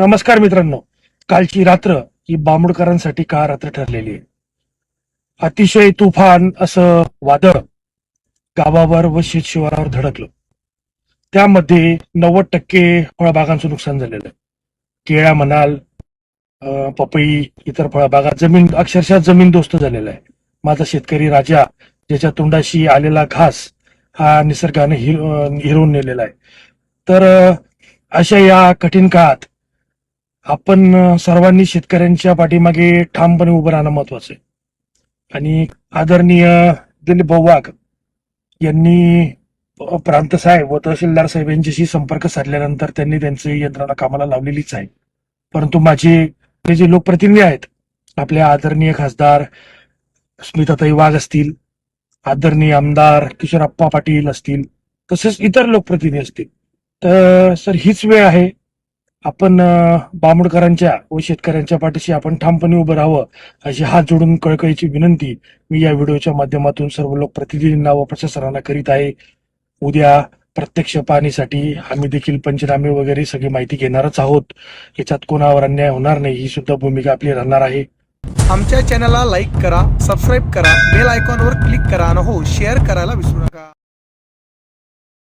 नमस्कार मित्रांनो. कालची रात्र ही बांबुडकरांसाठी का रात्र ठरलेली आहे? अतिशय तुफान असं वादळ गावावर व शेत शिवारावर धडकलं. त्यामध्ये नव्वद टक्के फळबागांचं नुकसान झालेलं आहे. केळ्या म्हणाल अं, पपई इतर फळबागा जमीन अक्षरशः जमीन दोस्त झालेला आहे. माझा शेतकरी राजा ज्याच्या तोंडाशी आलेला घास हा निसर्गाने हिरवून नेलेला आहे. तर अशा या कठीण काळात आपण सर्वांनी शेतकऱ्यांच्या पाठीमागे ठामपणे उभं राहणं महत्वाचं आहे. आणि आदरणीय दिलीप भाऊ वाघ यांनी प्रांत साहेब व तहसीलदार साहेब यांच्याशी संपर्क साधल्यानंतर त्यांनी त्यांची यंत्रणा कामाला लावलेलीच आहे. परंतु माझे जे लोकप्रतिनिधी आहेत आपल्या आदरणीय खासदार स्मिताताई वाघ असतील आदरणीय आमदार किशोरप्पा पाटील असतील तसेच इतर लोकप्रतिनिधी असतील. तर सर हीच वेळ आहे आपण अ, व शेतकऱ्यांच्या पाठीशी आपण ठामपणे उभं राहावं अशी हात जोडून कळकळीची विनंती मी या व्हिडिओच्या माध्यमातून सर्व लोकप्रतिनिधींना व प्रशासनाला करीत आहे. उद्या प्रत्यक्ष पाहणीसाठी आम्ही देखील पंचनामे वगैरे सगळी माहिती घेणारच आहोत. याच्यात कोणावर अन्याय होणार नाही ही सुद्धा भूमिका आपली राहणार आहे. आमच्या चॅनलला लाईक करा सबस्क्राईब करा बेल आयकॉनवर क्लिक करा आणि हो शेअर करायला विसरू नका.